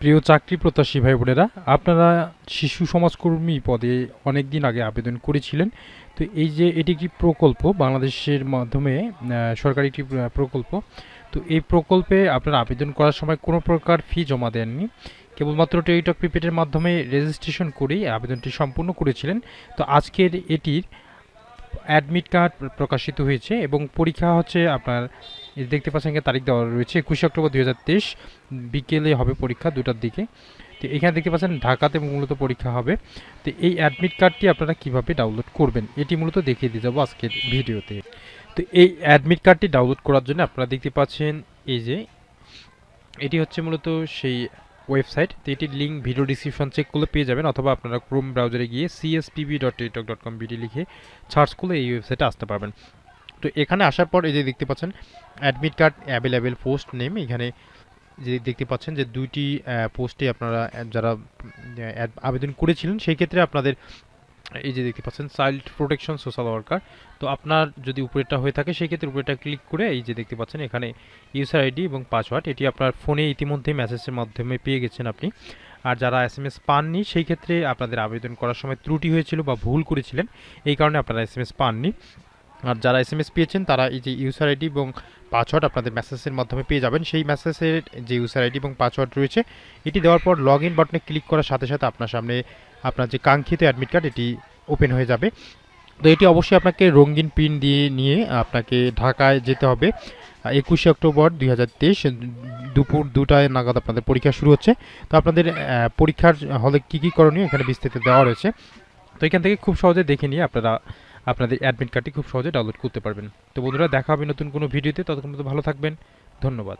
প্রিয় চাকরি প্রত্যাশী ভাই বোনেরা, আপনারা শিশু সমাজকর্মী পদে অনেক দিন আগে আবেদন করেছিলেন। তো এই যে এটি একটি প্রকল্প, বাংলাদেশের মাধ্যমে সরকারি একটি প্রকল্প, তো এই প্রকল্পে আপনারা আবেদন করার সময় কোনো প্রকার ফি জমা দেননি। কেবলমাত্র টেলিটক প্রিপেডের মাধ্যমে রেজিস্ট্রেশন করেই আবেদনটি সম্পূর্ণ করেছিলেন। তো আজকের এটির অ্যাডমিট কার্ড প্রকাশিত হয়েছে এবং পরীক্ষা হচ্ছে আপনার দেখতে পাচ্ছেন এখানে তারিখ দেওয়া রয়েছে একুশে অক্টোবর দুই হাজার তেইশ, বিকেলে হবে পরীক্ষা দুটার দিকে। তো এখানে দেখতে পাচ্ছেন ঢাকাতে মূলত পরীক্ষা হবে। তো এই অ্যাডমিট কার্ডটি আপনারা কীভাবে ডাউনলোড করবেন, এটি মূলত দেখিয়ে দিয়ে যাব আজকের ভিডিওতে। তো এই অ্যাডমিট কার্ডটি ডাউনলোড করার জন্য আপনারা দেখতে পাচ্ছেন এই যে, এটি হচ্ছে মূলত সেই ওয়েবসাইট, তো এটির লিঙ্ক ভিডিও ডিসক্রিপশন চেক করলে পেয়ে যাবেন, অথবা আপনারা ক্রোম ব্রাউজারে গিয়ে CSPB dot Teletalk dot com BD লিখে সার্চ করলে এই ওয়েবসাইটে আসতে পারবেন। তো এখানে আসার পর এই যে দেখতে পাচ্ছেন admit card available post name এখানে যে দেখতে পাচ্ছেন যে দুইটি পোস্টে আপনারা, যারা আবেদন করেছিলেন, সেই ক্ষেত্রে আপনাদের এই যে দেখতে পাচ্ছেন চাইল্ড প্রোটেকশন সোশ্যাল ওয়ার্কার তো আপনার যদি উপরেটা হয়ে থাকে সেই ক্ষেত্রে উপরেটা ক্লিক করে এই যে দেখতে পাচ্ছেন, এখানে ইউসার আইডি এবং পাসওয়ার্ড এটি আপনার ফোনে ইতিমধ্যে মেসেজের মাধ্যমে পেয়ে গেছেন আপনি। আর যারা এস এম এস পাননি, সেই ক্ষেত্রে আপনাদের আবেদন করার সময় ত্রুটি হয়েছিল বা ভুল করেছিলেন, এই কারণে আপনারা এস এম এস পাননি। আর যারা এস এম এস পেয়েছেন, তারা এই যে ইউজার আইডি এবং পাসওয়ার্ড আপনাদের মেসেজের মাধ্যমে পেয়ে যাবেন। সেই মেসেজের যে ইউজার আইডি এবং পাসওয়ার্ড রয়েছে, এটি দেওয়ার পর লগ ইন বাটনে ক্লিক করার সাথে সাথে আপনার সামনে আপনার যে কাঙ্ক্ষিত অ্যাডমিট কার্ড এটি ওপেন হয়ে যাবে। তো এটি অবশ্যই আপনাকে রঙিন পিন দিয়ে নিয়ে আপনাকে ঢাকায় যেতে হবে। একুশে অক্টোবর দুই হাজার তেইশ দুপুর দুটায় নাগাদ আপনাদের পরীক্ষা শুরু হচ্ছে। তো আপনাদের পরীক্ষার হলে কী কী করণীয় এখানে বিস্তারিত দেওয়া রয়েছে। তো এখান থেকে খুব সহজে দেখে নিয়ে আপনারা আপনাদের অ্যাডমিট কার্ডটি খুব সহজে ডাউনলোড করতে পারবেন। তো বন্ধুরা, দেখা হবে নতুন কোনো ভিডিওতে। ততক্ষণ ভালো থাকবেন। ধন্যবাদ।